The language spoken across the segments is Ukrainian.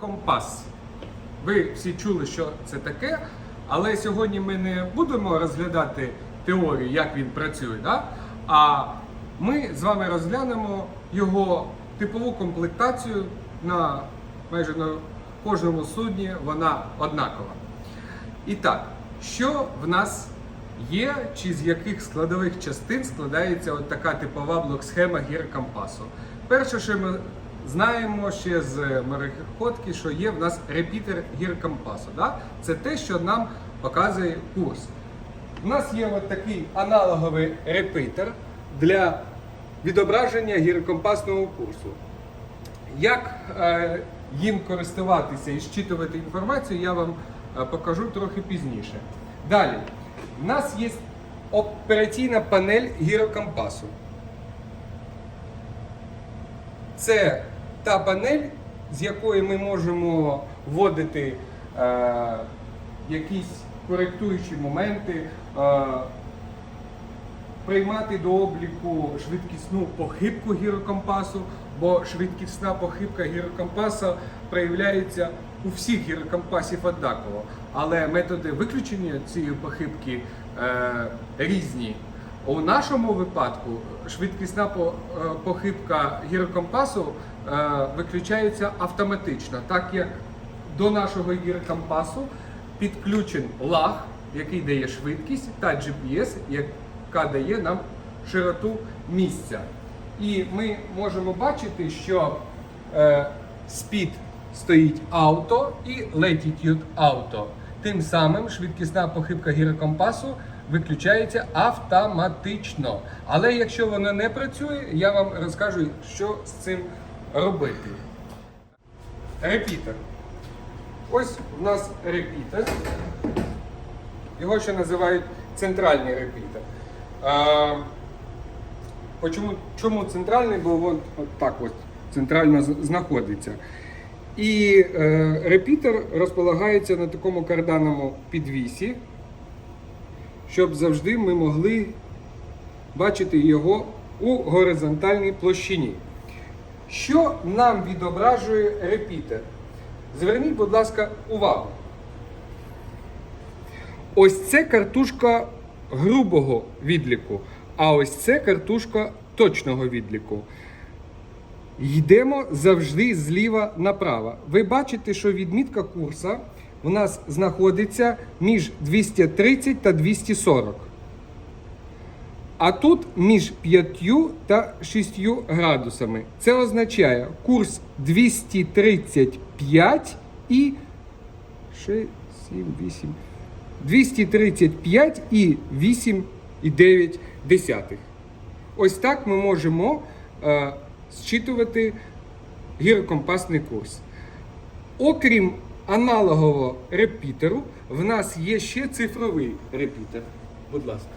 Компас. Ви всі чули, що це таке, але сьогодні ми не будемо розглядати теорію, як він працює, да? а ми з вами розглянемо його типову комплектацію на майже на кожному судні, вона однакова. І так, що в нас є, чи з яких складових частин складається от така типова блок-схема гір-компасу? Перше, що ми знаємо ще з мореходки, що є в нас репітер гір-компасу. Да? Це те, що нам показує курс. У нас є от такий аналоговий репітер для відображення гірокомпасного курсу. Як е, їм користуватися і зчитувати інформацію, я вам е, покажу трохи пізніше. Далі, в нас є операційна панель гірокомпасу. Це та панель, з якої ми можемо вводити е, якісь коректуючі моменти, е, приймати до обліку швидкісну похибку гірокомпасу, бо швидкісна похибка гірокомпаса проявляється у всіх гірокомпасів однаково. Але методи виключення цієї похибки е, різні. У нашому випадку швидкісна е, похибка гірокомпасу е, виключається автоматично, так як до нашого гірокомпасу підключен лаг, який дає швидкість, та GPS, яка дає нам широту місця. І ми можемо бачити, що е, speed стоїть auto і latitude auto. Тим самим швидкісна похибка гірокомпасу виключається автоматично. Але якщо вона не працює, я вам розкажу, що з цим робити. Репітер. Ось у нас репітер. Його ще називають центральний репітер. А, почому, чому центральний? Бо він так ось центрально знаходиться. І е, репітер розполагається на такому карданному підвісі, щоб завжди ми могли бачити його у горизонтальній площині. Що нам відображує репітер? Зверніть, будь ласка, увагу. Ось це картушка грубого відліку, а ось це картушка точного відліку. Йдемо завжди зліва направо. Ви бачите, що відмітка курса у нас знаходиться між 230 та 240. А тут між 5 та 6 градусами. Це означає курс 235 і 6, 7, 8. 235 і 8 і 9 десятих. Ось так ми можемо е, зчитувати гірокомпасний курс. Окрім аналогового репітеру, в нас є ще цифровий репітер. Будь ласка.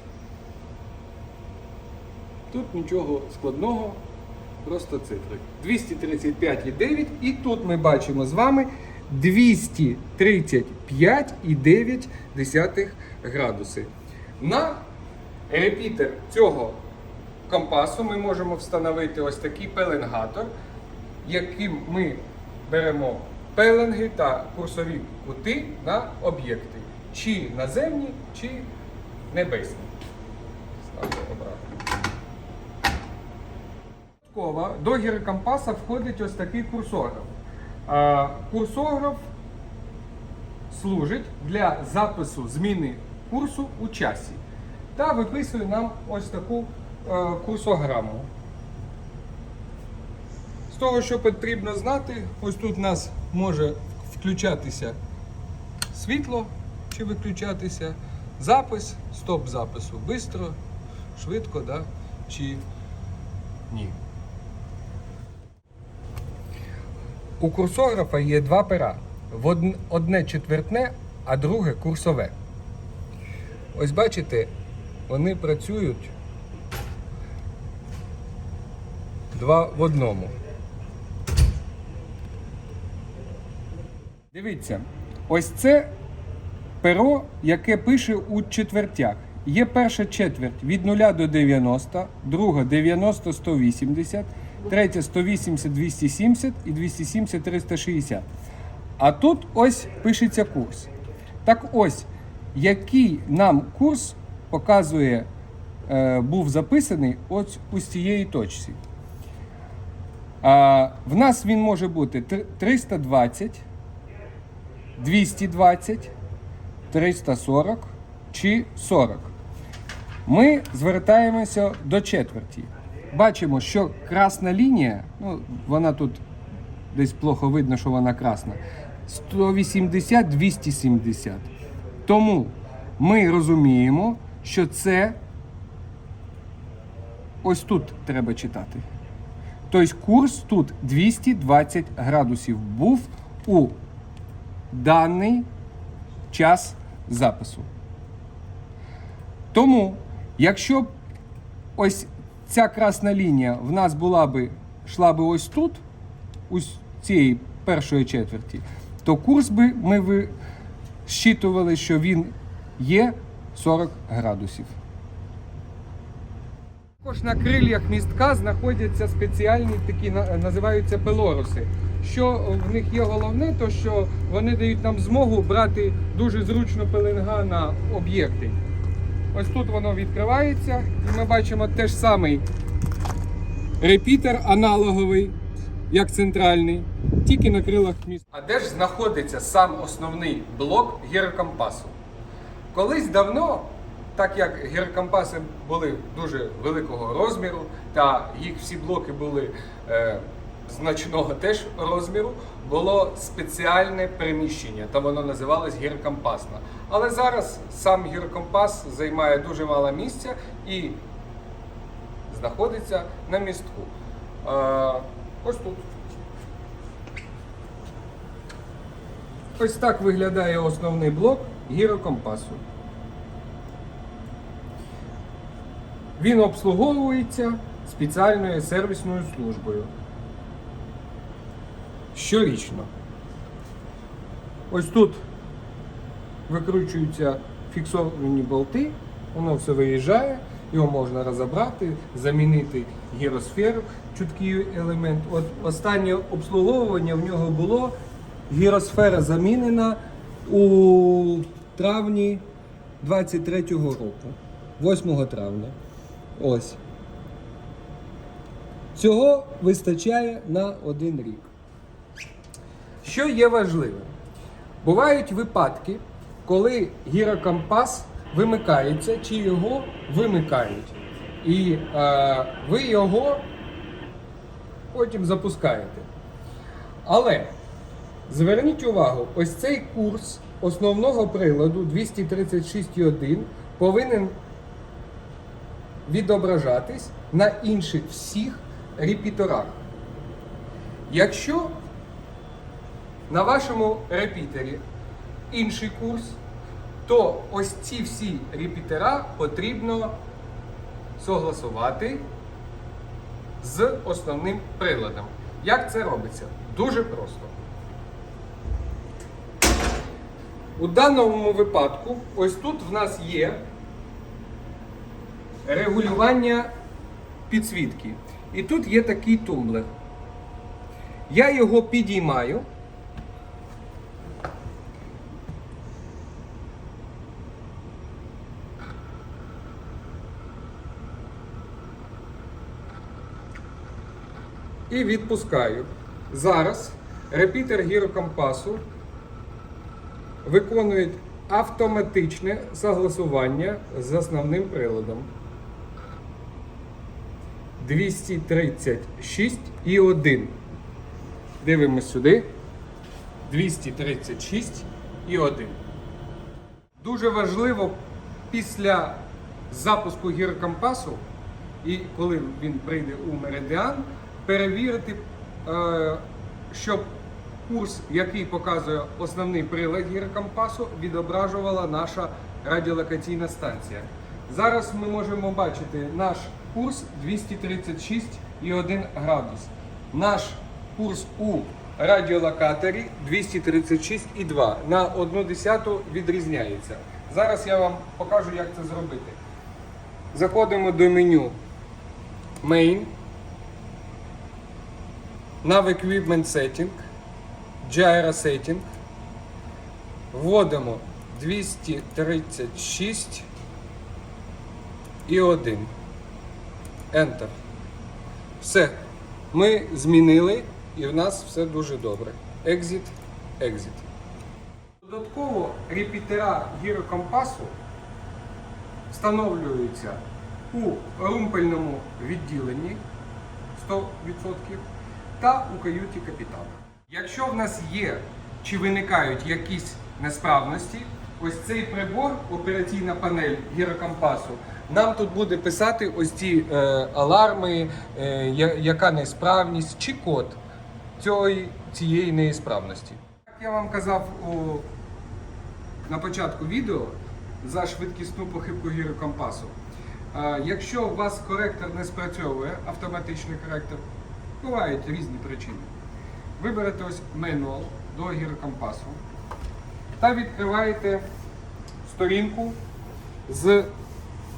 Тут нічого складного, просто цифри. 235,9 і тут ми бачимо з вами 235,9 градуси. На репітер цього компасу ми можемо встановити ось такий пеленгатор, яким ми беремо пеленги та курсові кути на об'єкти, чи наземні, чи небесні. Ставте обратно. До гірокомпаса входить ось такий курсограф. Курсограф служить для запису зміни курсу у часі та виписує нам ось таку е, курсограму. Того, що потрібно знати, ось тут у нас може включатися світло чи виключатися, запис, стоп запису швидко, швидко, да, чи ні. У курсографа є два пера. Одне четвертне, а друге курсове. Ось бачите, вони працюють два в одному. Дивіться, ось це перо, яке пише у четвертях. Є перша четверть від 0 до 90, друга 90 180, третя 180 270 і 270 360. А тут ось пишеться курс. Так ось, який нам курс показує, е, був записаний ось у цієї точці. В нас він може бути 320, 220, 340 чи 40. Ми звертаємося до четверті. Бачимо, що красна лінія, ну, вона тут десь плохо видно, що вона красна. 180-270. Тому ми розуміємо, що це ось тут треба читати. Тобто курс тут 220 градусів був у даний час запису. Тому, якщо б ось ця красна лінія в нас була би, йшла би ось тут, у цієї першої четверті, то курс би ми ви щитували, що він є 40 градусів. Також на крильях містка знаходяться спеціальні такі називаються пелоруси. Що в них є головне, то що вони дають нам змогу брати дуже зручно пеленга на об'єкти. Ось тут воно відкривається, і ми бачимо теж самий репітер аналоговий, як центральний, тільки на крилах міст. А де ж знаходиться сам основний блок гірокомпасу? Колись давно, так як гірокомпаси були дуже великого розміру, та їх всі блоки були е, значного теж розміру, було спеціальне приміщення, та воно називалось гірокомпасна. Але зараз сам гірокомпас займає дуже мало місця і знаходиться на містку. Ось тут. Ось так виглядає основний блок гірокомпасу. Він обслуговується спеціальною сервісною службою. Щорічно. Ось тут викручуються фіксовані болти, воно все виїжджає, його можна розібрати, замінити гіросферу, чуткий елемент. От останнє обслуговування в нього було. Гіросфера замінена у травні 23-го року, 8 травня. Ось. Цього вистачає на один рік. Що є важливим? Бувають випадки, коли гірокомпас вимикається чи його вимикають. І е, ви його потім запускаєте. Але зверніть увагу, ось цей курс основного приладу 236.1 повинен відображатись на інших всіх репіторах. Якщо на вашому репітері інший курс, то ось ці всі репітера потрібно согласувати з основним приладом. Як це робиться? Дуже просто. У даному випадку, ось тут в нас є регулювання підсвітки. І тут є такий тумблер. Я його підіймаю. І відпускаю. Зараз репітер гірокомпасу виконує автоматичне согласування з основним приладом. 236 і 1. Дивимось сюди. 236 і 1. Дуже важливо після запуску гірокомпасу і коли він прийде у меридіан, перевірити, е, щоб курс, який показує основний прилад гірокомпасу, відображувала наша радіолокаційна станція. Зараз ми можемо бачити наш курс 236,1 градус. Наш курс у радіолокаторі 236,2 на 1 десяту відрізняється. Зараз я вам покажу, як це зробити. Заходимо до меню Main, Nav Equipment Setting, gyro setting. Вводимо 236 і 1. Enter. Все. Ми змінили і в нас все дуже добре. Exit, exit. Додатково репітера гірокомпасу встановлюються у румпельному відділенні 100% та у каюті капітана. Якщо в нас є чи виникають якісь несправності, ось цей прибор, операційна панель гірокомпасу, нам тут буде писати ось ці е, аларми, е, яка несправність чи код цієї, цієї неісправності. Як я вам казав у на початку відео за швидкісну похибку гірокомпасу. Е, Якщо у вас коректор не спрацьовує, автоматичний коректор, бувають різні причини. Ви берете ось мануал до гірокомпасу та відкриваєте сторінку з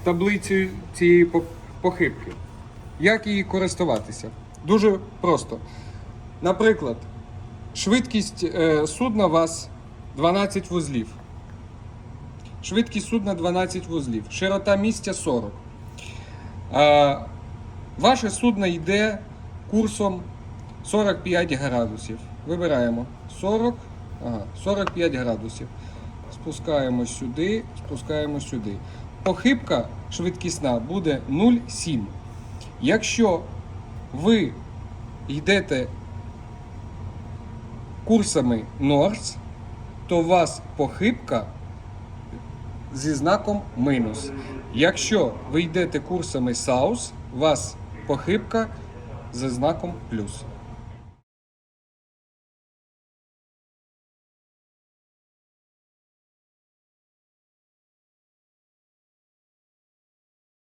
таблицею цієї похибки. Як її користуватися? Дуже просто. Наприклад, швидкість е, судна у вас 12 вузлів. Швидкість судна 12 вузлів, широта місця 40. А, ваше судно йде курсом 45 градусів. Вибираємо 40, ага, 45 градусів. Спускаємо сюди, спускаємо сюди. Похибка швидкісна буде 0,7. Якщо ви йдете курсами Норс, то у вас похибка зі знаком мінус. Якщо ви йдете курсами South, у вас похибка зі знаком плюс.